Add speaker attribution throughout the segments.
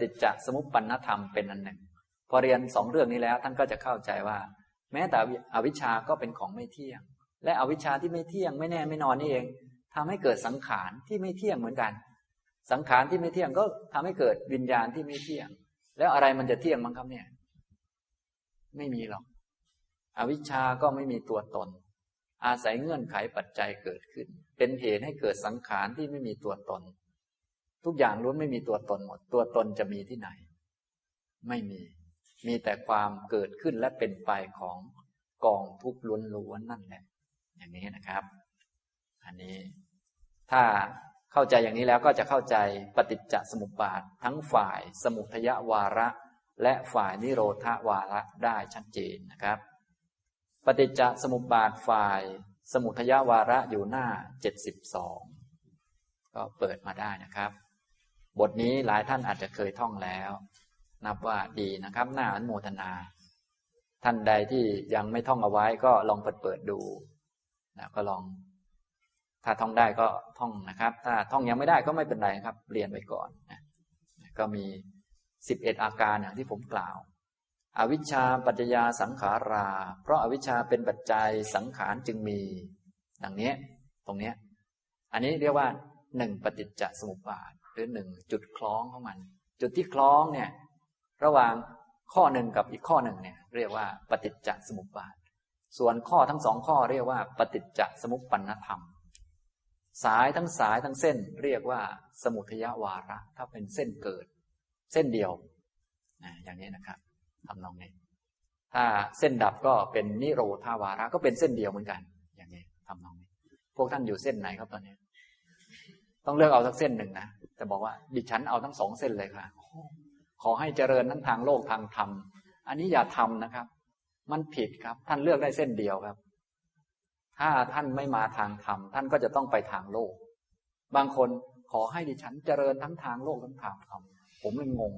Speaker 1: ฏิจจสมุปปนธรรมเป็นอันหนึ่ง พอเรียนสองเรื่องนี้แล้วท่านก็จะเข้าใจว่า แม้แต่อวิชชาก็เป็นของไม่เที่ยง และอวิชชาที่ไม่เที่ยงไม่แน่ไม่นอนนี่เองทำให้เกิดสังขารที่ไม่เที่ยงเหมือนกัน สังขารที่ไม่เที่ยงก็ทำให้เกิดวิญญาณที่ไม่เที่ยง แล้วอะไรมันจะเที่ยงมั้งครับเนี่ย ไม่มีหรอก อวิชชาก็ไม่มีตัวตน อาศัยเงื่อนไขปัจจัยเกิดขึ้น เป็นเหตุให้เกิดสังขารที่ไม่มีตัวตน ทุกอย่างล้วนไม่มีตัวตนหมด ตัวตนจะมีที่ไหน ไม่มี มีแต่ความเกิดขึ้นและเป็นไปของกองทุกข์ล้วนๆนั่นแหละ อย่างนี้นะครับ อันนี้ ถ้าเข้าใจอย่างนี้แล้วก็จะเข้าใจปฏิจจสมุปบาท ทั้งฝ่ายสมุทยวาระ และฝ่ายนิโรธวาระได้ชัดเจนนะครับ ปฏิจจสมุปบาทฝ่ายสมุทยวาระอยู่หน้าเจ็ดสิบสองก็เปิดมาได้นะครับ บทนี้หลายท่านอาจจะเคยท่องแล้ว นับว่าดีนะครับหน้าอนุโมทนา ท่านใดที่ยังไม่ท่องเอาไว้ก็ลองเปิดเปิดดูนะก็ลอง ถ้าท่องได้ก็ท่องนะครับ ถ้าท่องยังไม่ได้ก็ไม่เป็นไรครับ เรียนไว้ก่อนนะก็มีสิบเอ็ดอาการอย่างที่ผมกล่าว อวิชชาปัจจยาสังขารา เพราะอาวิชชาเป็นปัจจัยสังขารจึงมี ดังนี้ ตรงนี้ อันนี้เรียกว่าหนึ่งปฏิจจสมุปบาท หรือหนึ่งจุดคล้องของมัน จุดที่คล้องเนี่ยระหว่างข้อหนึ่งกับอีกข้อหนึ่งเนี่ยเรียกว่าปฏิจจสมุปบาท ส่วนข้อทั้งสองข้อเรียกว่า ปฏิจจสมุปปนธรรม สายทั้งสายทั้งเส้นเรียกว่า สมุทยวาระ ถ้าเป็นเส้นเกิด เส้นเดียวอย่างนี้นะครับทำนองนี้ ถ้าเส้นดับก็เป็นนิโรธาวาระก็เป็นเส้นเดียวเหมือนกัน อย่างนี้ทำนองนี้ พวกท่านอยู่เส้นไหนครับตอนนี้ ต้องเลือกเอาสักเส้นหนึ่งนะจะบอกว่าดิฉันเอาทั้งสองเส้นเลยค่ะ ขอให้เจริญทั้งทางโลกทางธรรม อันนี้อย่าทำนะครับ มันผิดครับ ท่านเลือกได้เส้นเดียวครับ ถ้าท่านไม่มาทางธรรม ท่านก็จะต้องไปทางโลก บางคนขอให้ดิฉันเจริญทั้งทางโลกทั้งทางธรรม ผมเลยงง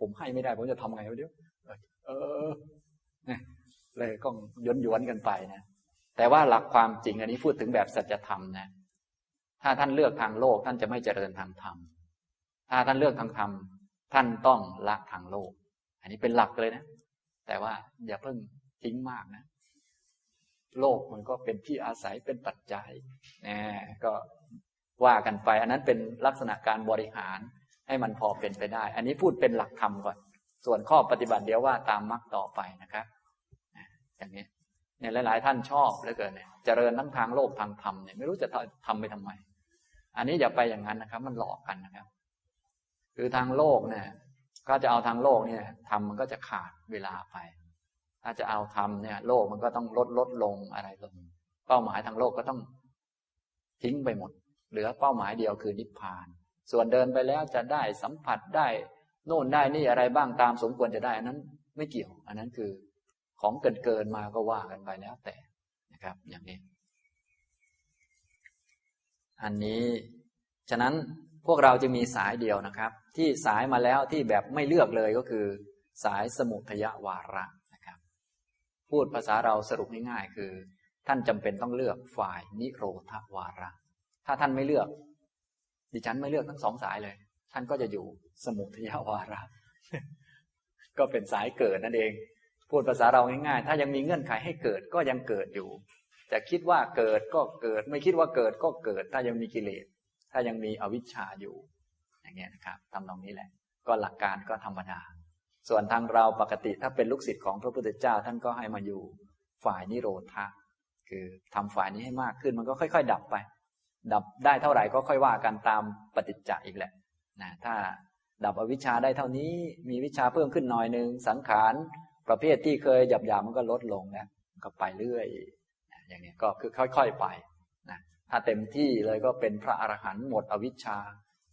Speaker 1: ผมให้ไม่ได้ ผมจะทำไงวะเดี๋ยว เออเลยก็ย้อนย้อนกันไปนะ แต่ว่าหลักความจริงอันนี้พูดถึงแบบสัจธรรมนะ ถ้าท่านเลือกทางโลกท่านจะไม่เจริญทางธรรม ถ้าท่านเลือกทางธรรมท่านต้องละทางโลก อันนี้เป็นหลักเลยนะ แต่ว่าอย่าเพิ่งทิ้งมากนะ โลกมันก็เป็นที่อาศัยเป็นปัจจัยนะก็ว่ากันไป อันนั้นเป็นลักษณะการบริหารให้มันพอเป็นไปได้ อันนี้พูดเป็นหลักธรรมก่อน ส่วนข้อปฏิบัติเดี๋ยวว่าตามมรรคต่อไปนะครับ อย่างนี้เนี่ยหลาย ๆ ท่านชอบเหลือเกินเนี่ยเจริญทั้งทางโลกทางธรรมเนี่ยไม่รู้จะทำไปทำไม อันนี้อย่าไปอย่างนั้นนะครับ มันหลอกกันนะครับ คือทางโลกเนี่ย ก็จะเอาทางโลกเนี่ยทำมันก็จะขาดเวลาไป ถ้าจะเอาทำเนี่ย โลกมันก็ต้องลดลดลงอะไรลง เป้าหมายทางโลกก็ต้องทิ้งไปหมด เหลือเป้าหมายเดียวคือนิพพาน ส่วนเดินไปแล้วจะได้สัมผัสได้โน่นได้นี่อะไรบ้างตามสมควรจะได้อันนั้น ไม่เกี่ยว อันนั้นคือของเกินเกินมาก็ว่ากันไปแล้วแต่นะครับ อย่างนี้ อันนี้ ฉะนั้นพวกเราจะมีสายเดียวนะครับ ที่สายมาแล้วที่แบบไม่เลือกเลยก็คือ สายสมุทยวาระนะครับ พูดภาษาเราสรุปง่ายๆคือ ท่านจำเป็นต้องเลือกฝ่ายนิโรธวาระ ถ้าท่านไม่เลือก ดิฉันไม่เลือกทั้งสองสายเลย ท่านก็จะอยู่สมุทยวาระ ก็เป็นสายเกิดนั่นเอง พูดภาษาเราง่ายๆ ถ้ายังมีเงื่อนไขให้เกิดก็ยังเกิดอยู่ จะคิดว่าเกิดก็เกิด ไม่คิดว่าเกิดก็เกิด ถ้ายังมีกิเลส ถ้ายังมีอวิชชาอยู่ อย่างเงี้ยนะครับทำตรงนี้แหละ ก็หลักการก็ธรรมดา ส่วนทางเราปกติถ้าเป็นลูกศิษย์ของพระพุทธเจ้าท่านก็ให้มาอยู่ฝ่ายนิโรธะคือทำฝ่ายนี้ให้มากขึ้นมันก็ค่อย ๆ ดับไป ดับได้เท่าไหร่ก็ค่อยว่ากันตามปฏิจจะอีกแหละนะถ้าดับอวิชชาได้เท่านี้ มีวิชาเพิ่มขึ้นหน่อยหนึ่งสังขารประเภทที่เคยหยาบๆมันก็ลดลงนะก็ไปเรื่อย อย่างนี้ก็คือค่อยๆไปนะถ้าเต็มที่เลยก็เป็นพระอรหันต์หมดอวิชชา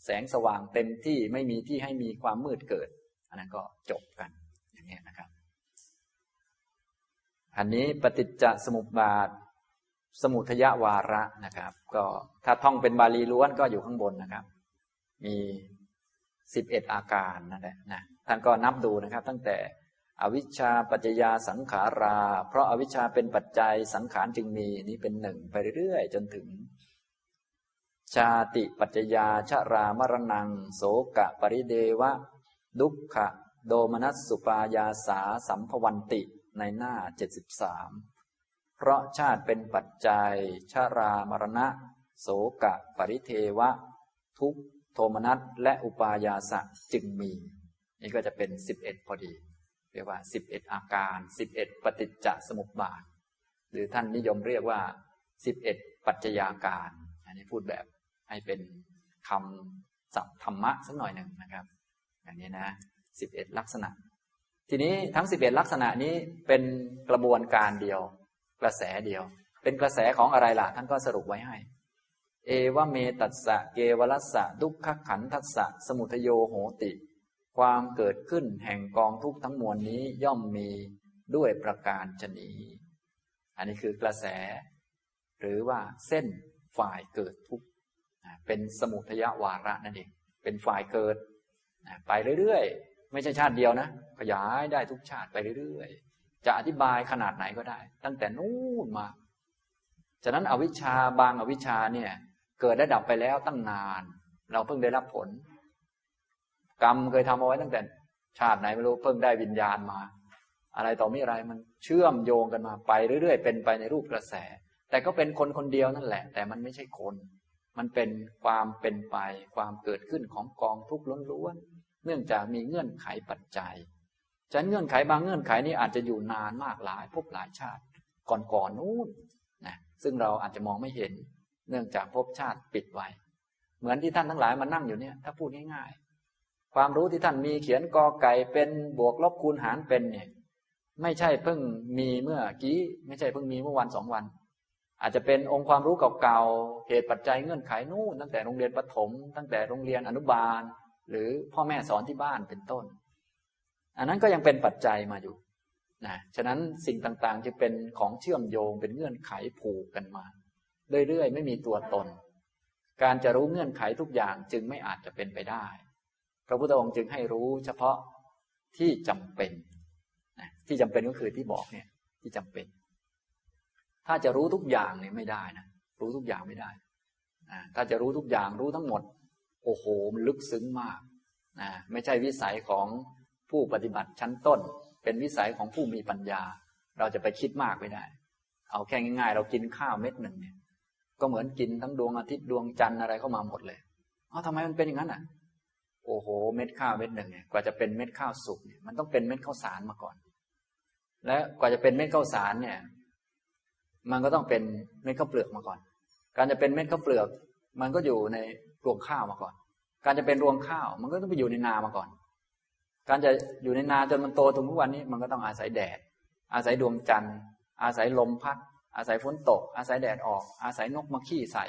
Speaker 1: แสงสว่างเต็มที่ไม่มีที่ให้มีความมืดเกิด อันนั้นก็จบกันอย่างนี้นะครับ อันนี้ปฏิจจสมุปบาท สมุทยวาระนะครับ ก็ถ้าท่องเป็นบาลีล้วนก็อยู่ข้างบนนะครับ มีสิบเอ็ดอาการนั่นแหละนะท่านก็นับดูนะครับ ตั้งแต่ อวิชชาปัจจยาสังขารา เพราะอาวิชชาเป็นปัจจัยสังขารจึงมีนี้เป็นหนึ่งไปเรื่อยๆ จนถึง ชาติปัจจยาชรามรณัง โสกะปริเดวะ ดุขะ โดมนัสสุปายาสาสัมภวันติในหน้า 73 เพราะชาติเป็นปัจจัยชารามรณะ โสกะปริเทวะ ทุกโทมนัสและอุปายาสะจึงมี นี่ก็จะเป็น 11 พอดี รียกว่า 11 อาการ 11 ปฏิจจสมุปบาท หรือท่านนิยมเรียกว่า 11 ปัจจัยาการ อันนี้พูดแบบให้เป็นคำศัพท์ธรรมะสักหน่อยหนึ่งนะครับ อย่างนี้นะสิบเอ็ดลักษณะ ทีนี้ทั้งสิบเอ็ดลักษณะนี้เป็นกระบวนการเดียว กระแสเดียว เป็นกระแสของอะไรล่ะ ท่านก็สรุปไว้ให้ เอวเมตัสสะ เกวรัสสะดุขขันทัสสะ สมุทโยโหติ ความเกิดขึ้นแห่งกองทุกทั้งมวลนี้ย่อมมีด้วยประการชนีอันนี้คือกระแส หรือว่าเส้นฝ่ายเกิดทุกข์เป็นสมุทยวาระนั่นเองเป็นฝ่ายเกิด ไปเรื่อยๆ ไม่ใช่ชาติเดียวนะ ขยายได้ทุกชาติไปเรื่อยๆ จะอธิบายขนาดไหนก็ได้ ตั้งแต่นู้นมา ฉะนั้นอวิชชาบางอวิชชาเนี่ย เกิดได้ดับไปแล้วตั้งนาน เราเพิ่งได้รับผล กรรมเคยทำเอาไว้ตั้งแต่ ชาติไหนไม่รู้เพิ่งได้วิญญาณมา อะไรต่อมีอะไรมันเชื่อมโยงกันมาไปเรื่อยๆ เป็นไปในรูปกระแส แต่ก็เป็นคนคนเดียวนั่นแหละ แต่มันไม่ใช่คน มันเป็นความเป็นไปความเกิดขึ้นของกองทุกข์ล้วนๆเนื่องจากมีเงื่อนไขปัจจัยฉะนั้นเงื่อนไขบางเงื่อนไขนี้อาจจะอยู่นานมากหลายพบหลายชาติ ก่อนๆน,นู้นนะซึ่งเราอาจจะมองไม่เห็น เนื่องจากภพชาติปิดไว้ เหมือนที่ท่านทั้งหลายมานั่งอยู่เนี่ย ถ้าพูดง่ายๆ ความรู้ที่ท่านมีเขียนกอไก่เป็นบวกลบคูณหารเป็นเนี่ย ไม่ใช่เพิ่งมีเมื่อกี้ ไม่ใช่เพิ่งมีเมื่อวันสองวัน อาจจะเป็นองค์ความรู้เก่าๆเหตุปัจจัยเงื่อนไขนู่นตั้งแต่โรงเรียนประถม ตั้งแต่โรงเรียนอนุบาล หรือพ่อแม่สอนที่บ้านเป็นต้น อันนั้นก็ยังเป็นปัจจัยมาอยู่นะฉะนั้นสิ่งต่างๆจะเป็นของเชื่อมโยงเป็นเงื่อนไขผูกกันมาเรื่อยๆไม่มีตัวตน การจะรู้เงื่อนไขทุกอย่างจึงไม่อาจจะเป็นไปได้ พระพุทธองค์จึงให้รู้เฉพาะที่จำเป็นนะที่จำเป็นก็คือที่บอกเนี่ย ที่จำเป็น ถ้าจะรู้ทุกอย่างเนี่ยไม่ได้นะรู้ทุกอย่างไม่ได้ถ้าจะรู้ทุกอย่างรู้ทั้งหมด โอ้โหมันลึกซึ้งมากนะไม่ใช่วิสัยของผู้ปฏิบัติชั้นต้น เป็นวิสัยของผู้มีปัญญา เราจะไปคิดมากไม่ได้ เอาแค่ง่าย ๆ เรากินข้าวเม็ดหนึ่งเนี่ย ก็เหมือนกินทั้งดวงอาทิตย์ดวงจันทร์อะไรเข้ามาหมดเลย เอาทำไมมันเป็นอย่างนั้นอะ โอ้โห เม็ดข้าวเม็ดหนึ่งเนี่ยกว่าจะเป็นเม็ดข้าวสุกเนี่ยมันต้องเป็นเม็ดข้าวสารมาก่อน และกว่าจะเป็นเม็ดข้าวสารเนี่ย มันก็ต้องเป็นเม็ดข้าวเปลือกมาก่อน การจะเป็นเม็ดข้าวเปลือก มันก็อยู่ในรวงข้าวมาก่อน การจะเป็นรวงข้าว มันก็ต้องไปอยู่ในนามาก่อน การจะอยู่ในนาจนมันโตถึงทุกวันนี้ มันก็ต้องอาศัยแดด อาศัยดวงจันทร์ อาศัยลมพัด อาศัยฝนตก อาศัยแดดออก อาศัยนกมาขี้ใส่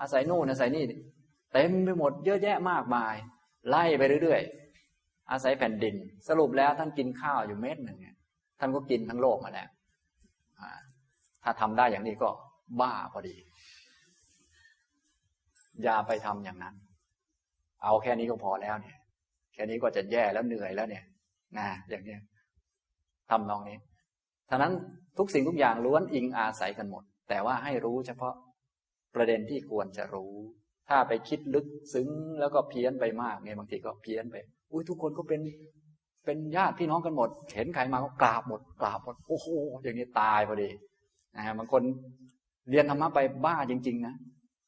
Speaker 1: อาศัยนู่นอาศัยนี่เต็มไปหมดเยอะแยะมากมาย ไล่ไปเรื่อยๆ อาศัยแผ่นดิน สรุปแล้วท่านกินข้าวอยู่เม็ดหนึ่งท่านก็กินทั้งโลกมาแล้วถ้าทำได้อย่างนี้ก็บ้าพอดี อย่าไปทำอย่างนั้น เอาแค่นี้ก็พอแล้วเนี่ย แค่นี้ก็จะแย่แล้วเหนื่อยแล้วเนี่ยนะอย่างนี้ทำนองนี้ท่านั้นทุกสิ่งทุกอย่างล้วนอิงอาศัยกันหมด แต่ว่าให้รู้เฉพาะประเด็นที่ควรจะรู้ ถ้าไปคิดลึกซึ้งแล้วก็เพี้ยนไปมากเนี่ยบางทีก็เพี้ยนไป อุ้ยทุกคนก็เป็นเป็นญาติพี่น้องกันหมด เห็นใครมาก็กราบหมดกราบหมดโอ้โหอย่างนี้ตายพอดีนะฮะบางคนเรียนธรรมะไปบ้าจริง ๆ นะ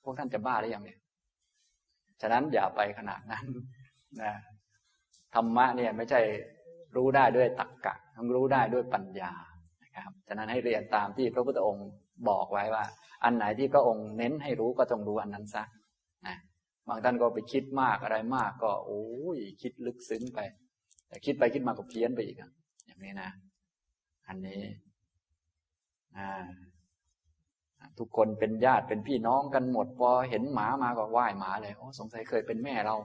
Speaker 1: พวกท่านจะบ้าหรือยังเนี่ยฉะนั้นอย่าไปขนาดนั้นนะธรรมะเนี่ยไม่ใช่รู้ได้ด้วยตรรกกะต้องรู้ได้ด้วยปัญญานะครับฉะนั้นให้เรียนตามที่พระพุทธองค์บอกไว้ว่า อันไหนที่พระองค์เน้นให้รู้ก็ต้องรู้อันนั้นซะ นะบางท่านก็ไปคิดมากอะไรมากก็ โอ้ยคิดลึกซึ้งไป แต่คิดไปคิดมาก็เพี้ยนไปอีกอย่างนี้นะ อันนี้ทุกคนเป็นญาติเป็นพี่น้องกันหมด พอเห็นหมามาก็ไหว้หมาเลยโอ้สงสัยเคยเป็นแม่เรา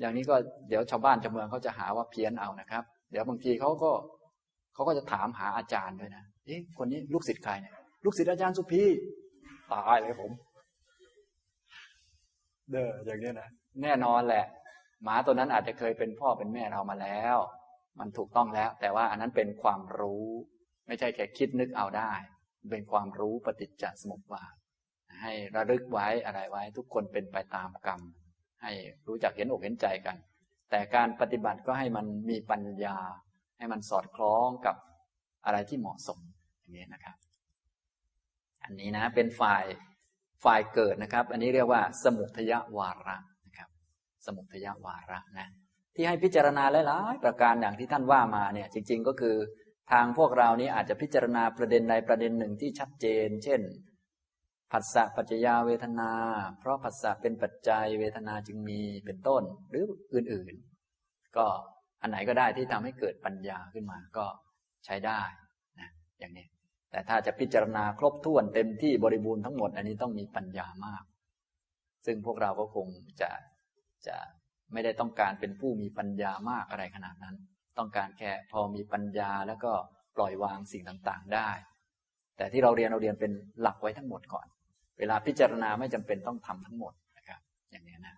Speaker 1: อย่างนี้ก็เดี๋ยวชาวบ้านชาวเมืองเขาจะหาว่าเพี้ยนเอานะครับ เดี๋ยวบางทีเขาก็เขาก็จะถามหาอาจารย์ด้วยนะเอ๊ะคนนี้ลูกศิษย์ใครเนี่ยลูกศิษย์อาจารย์สุพีตายเลยผม เด้ออย่างนี้นะแน่นอนแหละ หมาตัวนั้นอาจจะเคยเป็นพ่อเป็นแม่เรามาแล้ว มันถูกต้องแล้ว แต่ว่าอันนั้นเป็นความรู้ ไม่ใช่แค่คิดนึกเอาได้ เป็นความรู้ปฏิจจสมุปบาทให้ระลึกไว้อะไรไว้ ทุกคนเป็นไปตามกรรม ให้รู้จักเห็นอกเห็นใจกัน แต่การปฏิบัติก็ให้มันมีปัญญา ให้มันสอดคล้องกับอะไรที่เหมาะสมอย่างนี้นะครับ อันนี้นะเป็นฝ่าย ฝ่ายเกิดนะครับ อันนี้เรียกว่า สมุทยวาระนะครับ สมุทยวาระนะที่ให้พิจารณาหลายๆประการอย่างที่ท่านว่ามาเนี่ยจริง ๆ ก็คือทางพวกเรานี้อาจจะพิจารณาประเด็นใดประเด็นหนึ่งที่ชัดเจน เช่นผัสสะปัจจยาเวทนา เพราะผัสสะเป็นปัจจัยเวทนาจึงมีเป็นต้นหรืออื่นๆ ก็อันไหนก็ได้ที่ทำให้เกิดปัญญาขึ้นมาก็ใช้ได้นะอย่างนี้ แต่ถ้าจะพิจารณาครบถ้วนเต็มที่บริบูรณ์ทั้งหมด อันนี้ต้องมีปัญญามาก ซึ่งพวกเราก็คงจะจะไม่ได้ต้องการเป็นผู้มีปัญญามากอะไรขนาดนั้น ต้องการแค่พอมีปัญญาแล้วก็ปล่อยวางสิ่งต่างๆได้ แต่ที่เราเรียนเราเรียนเป็นหลักไว้ทั้งหมดก่อน เวลาพิจารณาไม่จำเป็นต้องทำทั้งหมดนะครับ อย่างนี้นะ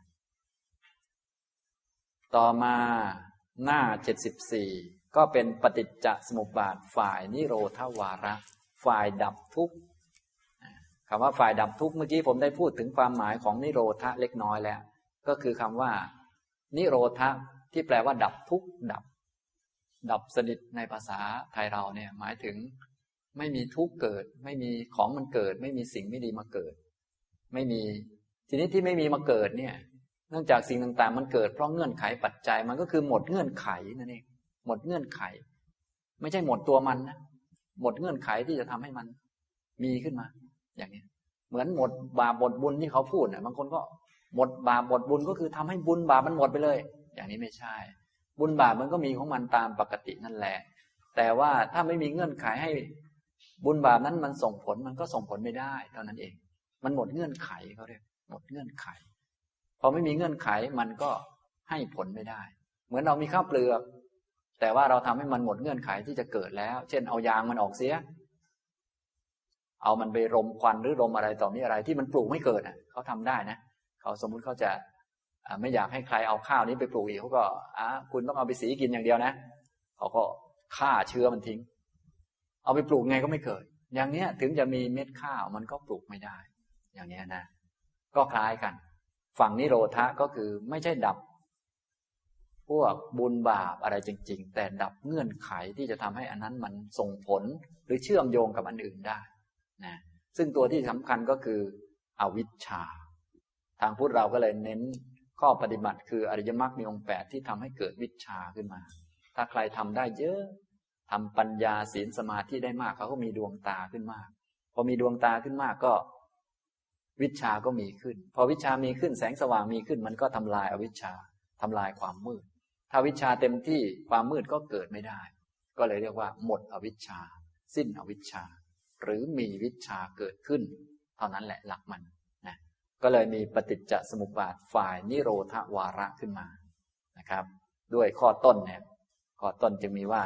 Speaker 1: ต่อมาหน้าเจ็ดสิบสี่ก็เป็นปฏิจจสมุปบาทฝ่ายนิโรธาวาระ ฝ่ายดับทุกข์คำว่าฝ่ายดับทุกข์เมื่อกี้ผมได้พูดถึงความหมายของนิโรธะเล็กน้อยแล้ว ก็คือคำว่า นิโรธะที่แปลว่า ดับทุกข์ดับ ดับสนิทในภาษาไทยเราเนี่ยหมายถึงไม่มีทุกข์เกิด ไม่มีของมันเกิด ไม่มีสิ่งไม่ดีมาเกิด ไม่มีทีนี้ที่ไม่มีมาเกิดเนี่ย เนื่องจากสิ่งต่างๆ มันเกิดเพราะเงื่อนไขปัจจัยมันก็คือหมดเงื่อนไขนั่นเองหมดเงื่อนไข ไม่ใช่หมดตัวมันนะ หมดเงื่อนไขที่จะทำให้มันมีขึ้นมา อย่างนี้เหมือนหมดบาปหมดบุญที่เขาพูดนะบางคนก็หมดบาปหมดบุญก็คือทำให้บุญบาปมันหมดไปเลย อย่างนี้ไม่ใช่ บุญบาปมันก็มีของมันตามปกตินั่นแหละ แต่ว่าถ้าไม่มีเงื่อนไขให้บุญบาปนั้นมันส่งผลมันก็ส่งผลไม่ได้เท่านั้นเอง มันหมดเงื่อนไขเขาเรียกหมดเงื่อนไข พอไม่มีเงื่อนไขมันก็ให้ผลไม่ได้ เหมือนเรามีข้าวเปลือก แต่ว่าเราทำให้มันหมดเงื่อนไขที่จะเกิดแล้ว เช่นเอายางมันออกเสีย เอามันไปรมควันหรือรมอะไรต่อมีอะไรที่มันปลูกไม่เกิดอะเขาทำได้นะเขาสมมุติเขาจะไม่อยากให้ใครเอาข้าวนี้ไปปลูกอีกเขาก็อะคุณต้องเอาไปสีกินอย่างเดียวนะเขาก็ฆ่าเชื้อมันทิ้ง เอาไปปลูกไงก็ไม่เกิด อย่างเนี้ยถึงจะมีเม็ดข้าวมันก็ปลูกไม่ได้ อย่างเนี้ยนะ ก็คล้ายกัน ฝั่งนิโรธะก็คือไม่ใช่ดับ พวกบุญบาปอะไรจริง ๆ แต่ดับเงื่อนไขที่จะทำให้อันนั้นมันส่งผลหรือเชื่อมโยงกับอันอื่นได้นะซึ่งตัวที่สำคัญก็คืออวิชชา ทางพุทธเราก็เลยเน้นข้อปฏิบัติคืออริยมรรคมีองค์แปดที่ทำให้เกิดวิชาขึ้นมา ถ้าใครทำได้เยอะทำปัญญาศีลสมาธิได้มากเขาก็มีดวงตาขึ้นมาก พอมีดวงตาขึ้นมากก็ วิชาก็มีขึ้น พอวิชามีขึ้นแสงสว่างมีขึ้น มันก็ทำลายอวิชชาทำลายความมืด ถ้าวิชาเต็มที่ความมืดก็เกิดไม่ได้ ก็เลยเรียกว่า หมดอวิชชา สิ้นอวิชชา หรือมีวิชาเกิดขึ้น เท่านั้นแหละหลักมันนะก็เลยมีปฏิจจสมุปบาทฝ่ายนิโรธวาระขึ้นมานะครับ ด้วยข้อต้นเนี่ยข้อต้นจึงมีว่า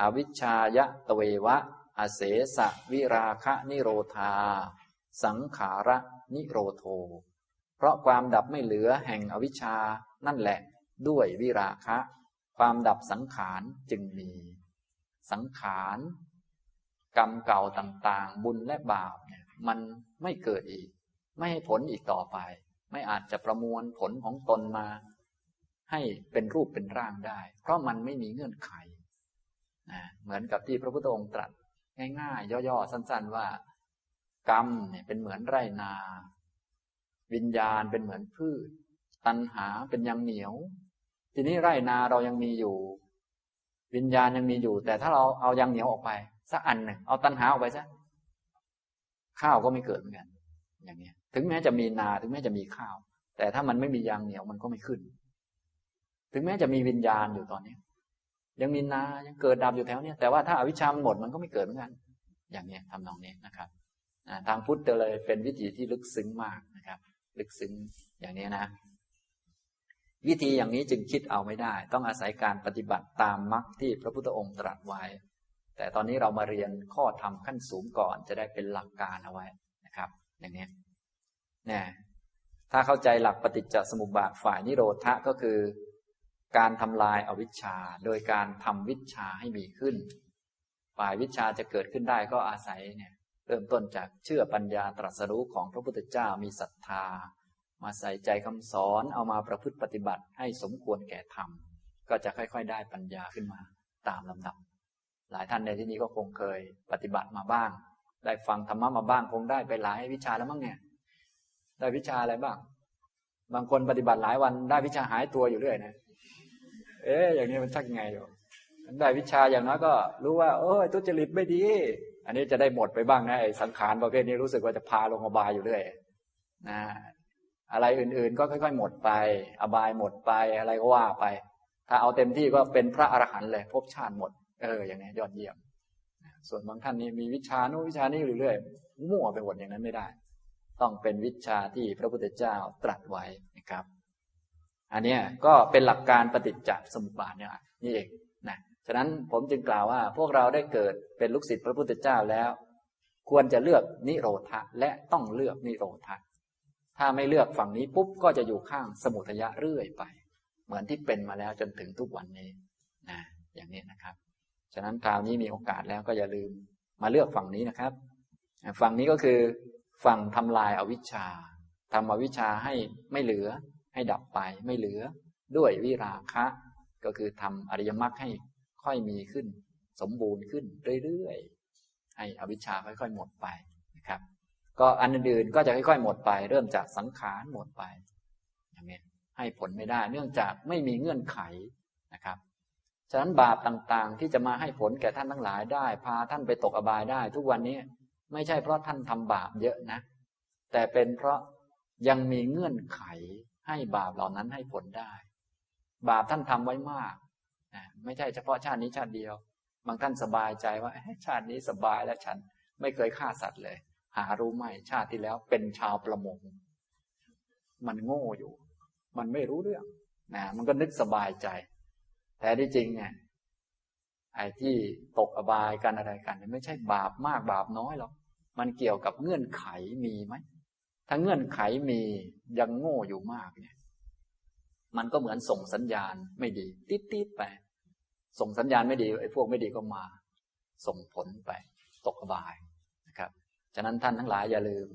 Speaker 1: อาวิชชายะตเววะ อเสสะวิราคะนิโรธา สังขาระนิโรโท เพราะความดับไม่เหลือแห่งอวิชชานั่นแหละ ด้วยวิราคะ ความดับสังขารจึงมี สังขาร กรรมเก่าต่างๆ บุญและบาปเนี่ยมันไม่เกิดอีก ไม่ให้ผลอีกต่อไป ไม่อาจจะประมวลผลของตนมา ให้เป็นรูปเป็นร่างได้ เพราะมันไม่มีเงื่อนไขนะเหมือนกับที่พระพุทธองค์ตรัสง่ายๆย่อๆสั้น ๆว่า กรรมเนี่ยเป็นเหมือนไรนา วิญญาณเป็นเหมือนพืช ตัณหาเป็นยังเหนียว ทีนี้ไร่นาเรายังมีอยู่ วิญญาณยังมีอยู่ แต่ถ้าเราเอายางเหนียวออกไปสักอันหนึ่งเอาตันหาออกไปซะข้าวก็ไม่เกิดเหมือนกัน อย่างนี้ถึงแม้จะมีนาถึงแม้จะมีข้าว แต่ถ้ามันไม่มียางเหนียวมันก็ไม่ขึ้น ถึงแม้จะมีวิญญาณอยู่ตอนนี้ยังมีนายังเกิดดับอยู่แถวเนี้ยแต่ว่าถ้าอาวิชามันหมดมันก็ไม่เกิดเหมือนกัน อย่างนี้ทำนองนี้นะครับทางพุทธเลยเป็นวิธีที่ลึกซึ้งมากนะครับ ลึกซึ้งอย่างนี้นะ วิธีอย่างนี้จึงคิดเอาไม่ได้ ต้องอาศัยการปฏิบัติตามมรรคที่พระพุทธองค์ตรัสไว้ แต่ตอนนี้เรามาเรียนข้อธรรมขั้นสูงก่อนจะได้เป็นหลักการเอาไว้นะครับ อย่างนี้เนี่ยถ้าเข้าใจหลักปฏิจจสมุปบาทฝ่ายนิโรธะก็คือ การทำลายอาวิชชา โดยการทำวิชาให้มีขึ้น ฝ่ายวิชาจะเกิดขึ้นได้ก็อาศัยเนี่ยเริ่มต้นจากเชื่อปัญญาตรัสรู้ของพระพุทธเจ้ามีศรัทธา มาใส่ใจคำสอนเอามาประพฤติปฏิบัติให้สมควรแก่ธรรม ก็จะค่อยๆ ได้ปัญญาขึ้นมาตามลำดับ หลายท่านในที่นี้ก็คงเคยปฏิบัติมาบ้าง ได้ฟังธรรมะมาบ้างคงได้ไปหลายวิชาแล้วมั้งเนี่ย ได้วิชาอะไรบ้าง บางคนปฏิบัติหลายวันได้วิชาหายตัวอยู่เรื่อยนะ เอ๊ะอย่างนี้มันชักไงอยู่ได้วิชาอย่างน้อยก็ รู้ว่าเออทุจริตไม่ดี อันนี้จะได้หมดไปบ้างนะไอ้สังขารประเภทนี้รู้สึกว่าจะพาลงอบายอยู่เรื่อยนะ อะไรอื่นๆ ก็ค่อย ๆ หมดไป อบายหมดไปอะไรก็ว่าไป ถ้าเอาเต็มที่ก็เป็นพระอรหันต์เลยภพชาติหมด เอออย่างนี้ยอดเยี่ยม ส่วนบางท่านนี่มีวิชาโน้วิชานี้เรื่อยๆมั่วไปหมดอย่างนั้นไม่ได้ ต้องเป็นวิชาที่พระพุทธเจ้าตรัสไว้นะครับ อันนี้ก็เป็นหลักการปฏิจจสมุปบาทเนี่ยนี่เองนะฉะนั้นผมจึงกล่าวว่า พวกเราได้เกิดเป็นลูกศิษย์พระพุทธเจ้าแล้ว ควรจะเลือกนิโรธะและต้องเลือกนิโรธะ ถ้าไม่เลือกฝั่งนี้ปุ๊บก็จะอยู่ข้างสมุทัยะเรื่อยไป เหมือนที่เป็นมาแล้วจนถึงทุกวันนี้นะอย่างนี้นะครับ ฉะนั้นคราวนี้มีโอกาสแล้วก็อย่าลืมมาเลือกฝั่งนี้นะครับ ฝั่งนี้ก็คือฝั่งทำลายอาวิชชาทำอวิชชาให้ไม่เหลือ ให้ดับไปไม่เหลือ ด้วยวิราคะ ก็คือทำอริยมรรคให้ค่อยมีขึ้น สมบูรณ์ขึ้นเรื่อยๆให้อวิชชาค่อยๆหมดไปนะครับ ก็อันอื่นๆก็จะค่อยๆหมดไป เริ่มจากสังขารหมดไปอย่างนี้ให้ผลไม่ได้ เนื่องจากไม่มีเงื่อนไขนะครับ ฉะนั้นบาปต่างๆ ที่จะมาให้ผลแก่ท่านทั้งหลายได้ พาท่านไปตกอบายได้ ทุกวันนี้ไม่ใช่เพราะท่านทำบาปเยอะนะ แต่เป็นเพราะยังมีเงื่อนไขให้บาปเหล่านั้นให้ผลได้ บาปท่านทำไว้มากนะไม่ใช่เฉพาะชาตินี้ชาติเดียว บางท่านสบายใจว่าชาตินี้สบายแล้วฉันไม่เคยฆ่าสัตว์เลย หารู้ไหมชาติที่แล้วเป็นชาวประมง มันโง่อยู่ มันไม่รู้เรื่องนะมันก็นึกสบายใจ แต่ที่จริงเนี่ยไอ้ที่ตกอบายกันอะไรกันไม่ใช่บาปมากบาปน้อยหรอกมันเกี่ยวกับเงื่อนไขมีไหมถ้าเงื่อนไขมียังโง่อยู่มากเนี่ย มันก็เหมือนส่งสัญญาณไม่ดี ติดติดไป ส่งสัญญาณไม่ดีไอ้พวกไม่ดีก็มา ส่งผลไป ตกอบาย ฉะนั้นท่านทั้งหลายอย่าลืม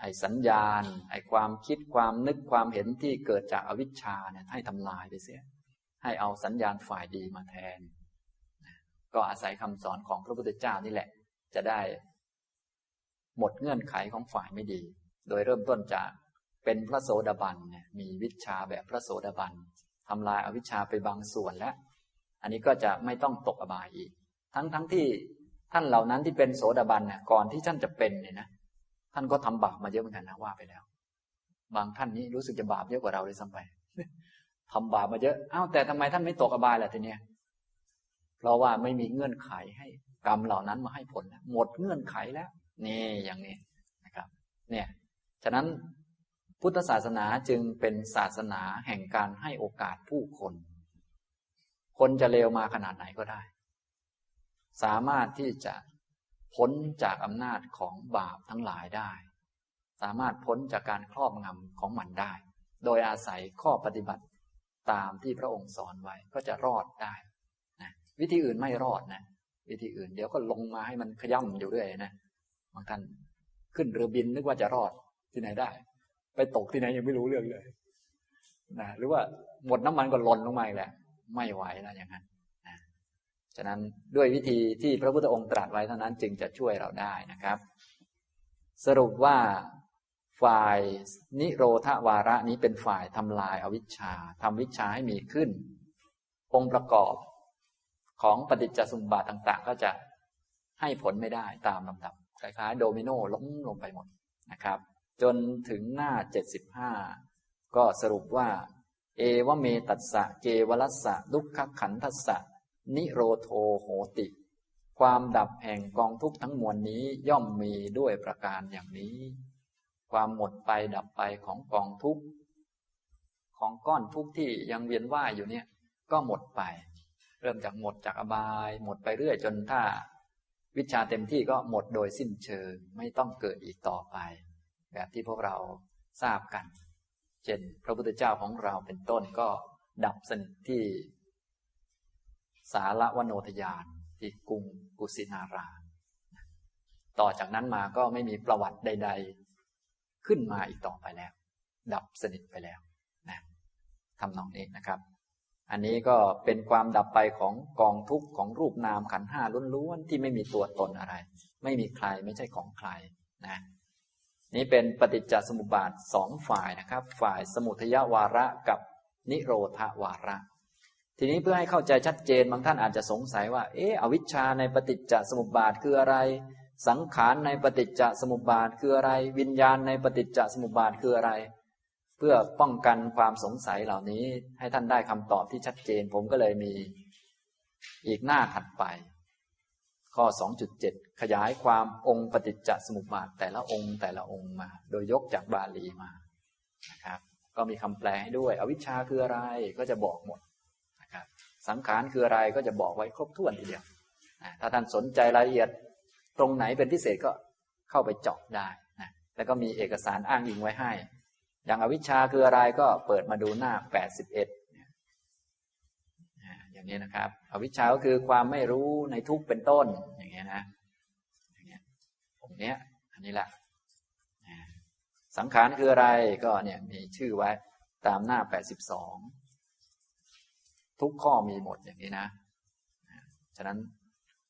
Speaker 1: ไอ้สัญญาณ ไอ้ความคิดความนึกความเห็นที่เกิดจากอวิชชาเนี่ยให้ทำลายไปเสีย ให้เอาสัญญาณฝ่ายดีมาแทน ก็อาศัยคำสอนของพระพุทธเจ้านี่แหละ จะได้ หมดเงื่อนไขของฝ่ายไม่ดี โดยเริ่มต้นจากเป็นพระโสดาบันเนี่ยมีวิชาแบบพระโสดาบันทำลายอาวิชชาไปบางส่วนแล้ว อันนี้ก็จะไม่ต้องตกอบายอีก ทั้งทั้งที่ ท่านเหล่านั้นที่เป็นโสดาบันเนี่ยก่อนที่ท่านจะเป็นเนี่ยนะท่านก็ทำบาปมาเยอะเหมือนกันนะว่าไปแล้ว บางท่านนี้รู้สึกจะบาปเยอะกว่าเราเลยซ้ำไปทำบาปมาเยอะอ้าวแต่ทำไมท่านไม่ตกอบายล่ะทีเนี้ยเพราะว่าไม่มีเงื่อนไขให้กรรมเหล่านั้นมาให้ผลหมดเงื่อนไขแล้ว นี่อย่างนี้นะครับ เนี่ยฉะนั้นพุทธศาสนาจึงเป็นศาสนาแห่งการให้โอกาสผู้คน คนจะเลวมาขนาดไหนก็ได้ สามารถที่จะพ้นจากอำนาจของบาปทั้งหลายได้ สามารถพ้นจากการครอบงำของมันได้ โดยอาศัยข้อปฏิบัติตามที่พระองค์สอนไว้ก็จะรอดได้นะวิธีอื่นไม่รอดนะ วิธีอื่นเดี๋ยวก็ลงมาให้มันขย่ำอยู่เรื่อยนะบางท่านขึ้นเรือบินนึกว่าจะรอดที่ไหนได้ ไปตกที่ไหนยังไม่รู้เรื่องเลยนะหรือว่าหมดน้ำมันก็หล่นลงมาแหละไม่ไหวแล้วอย่างนั้น ฉะนั้นด้วยวิธีที่พระพุทธองค์ตรัสไว้เท่านั้นจึงจะช่วยเราได้นะครับ สรุปว่าฝ่ายนิโรธวาระนี้เป็นฝ่ายทำลายอาวิชชาทำวิชาให้มีขึ้น องค์ประกอบของปฏิจจสมุปบาทต่างๆ ก็จะให้ผลไม่ได้ตามลำดับคล้ายๆโดมิโนล้มลงไปหมดนะครับ จนถึงหน้า 75 ก็สรุปว่า เอวเมตัสสะเกวลัสสะดุขขันทัสสะ นิโรโทโหติ ความดับแห่งกองทุกทั้งมวลนี้ย่อมมีด้วยประการอย่างนี้ ความหมดไปดับไปของกองทุกของก้อนทุกที่ยังเวียนว่ายอยู่เนี่ยก็หมดไป เริ่มจากหมดจากอบาย หมดไปเรื่อยจนถ้า วิชาเต็มที่ก็หมดโดยสิ้นเชิงไม่ต้องเกิดอีกต่อไป แบบที่พวกเราทราบกัน เช่น พระพุทธเจ้าของเราเป็นต้นก็ดับสนิทที่ สารวโนทยานที่กรุงกุสินารา ต่อจากนั้นมาก็ไม่มีประวัติใด ๆ ขึ้นมาอีกต่อไปแล้ว ดับสนิทไปแล้วนะทำนองนี้นะครับ อันนี้ก็เป็นความดับไปของกองทุกข์ของรูปนามขันห้าล้วนๆที่ไม่มีตัวตนอะไร ไม่มีใครไม่ใช่ของใครนะนี้เป็นปฏิจจสมุปบาทสองฝ่ายนะครับ ฝ่ายสมุทยวาระกับนิโรธวาระ ทีนี้เพื่อให้เข้าใจชัดเจนบางท่านอาจจะสงสัยว่า เอออวิชชาในปฏิจจสมุปบาทคืออะไร สังขารในปฏิจจสมุปบาทคืออะไร วิญญาณในปฏิจจสมุปบาทคืออะไร เพื่อป้องกันความสงสัยเหล่านี้ ให้ท่านได้คำตอบที่ชัดเจน ผมก็เลยมีอีกหน้าถัดไป ข้อ 2.7 ขยายความองค์ปฏิจจสมุปบาทแต่ละองค์แต่ละองค์มา โดยยกจากบาลีมานะครับก็มีคำแปลให้ด้วย อวิชชาคืออะไรก็จะบอกหมด สังขารคืออะไรก็จะบอกไว้ครบถ้วนทีเดียวถ้าท่านสนใจรายละเอียดตรงไหนเป็นพิเศษก็เข้าไปเจาะได้นะแล้วก็มีเอกสารอ้างอิงไว้ให้ อย่างอวิชชาคืออะไรก็เปิดมาดูหน้า 81เนี่ยอ่าอย่างนี้นะครับ อวิชชาก็คือความไม่รู้ในทุกเป็นต้น อย่างเงี้ยนะ อย่างเงี้ยตรงเนี้ย อันนี้แหละสังขารคืออะไรก็เนี่ยมีชื่อไว้ตามหน้า 82 ทุกข้อมีหมดอย่างนี้นะฉะนั้น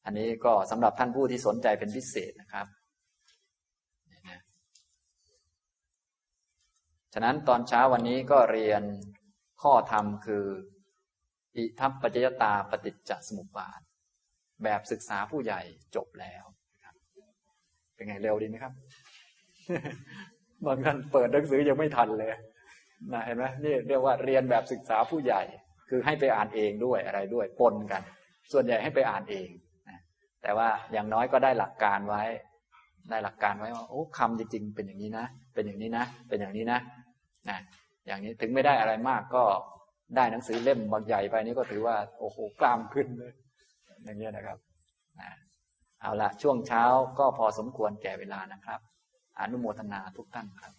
Speaker 1: อันนี้ก็สำหรับท่านผู้ที่สนใจเป็นพิเศษนะครับฉะนั้นตอนเช้าวันนี้ก็เรียนข้อธรรมคืออิทัปปัจจยตาปฏิจจสมุปบาท แบบศึกษาผู้ใหญ่จบแล้วเป็นไงเร็วดีไหมครับบางท่านเปิดหนังสือยังไม่ทันเลยนะเห็นไหมนี่เรียกว่าเรียนแบบศึกษาผู้ใหญ่ คือให้ไปอ่านเองด้วยอะไรด้วยปนกัน ส่วนใหญ่ให้ไปอ่านเองแต่ว่าอย่างน้อยก็ได้หลักการไว้ ได้หลักการไว้ว่าโอ้คำจริงๆ เป็นอย่างนี้นะ เป็นอย่างนี้นะ เป็นอย่างนี้นะนะอย่างนี้ถึงไม่ได้อะไรมากก็ได้หนังสือเล่มบางใหญ่ไปนี่ก็ถือว่าโอ้โหกล้ามขึ้นเลยอย่างเงี้ยนะครับนะเอาละช่วงเช้าก็พอสมควรแก่เวลานะครับ อนุโมทนาทุกท่านครับ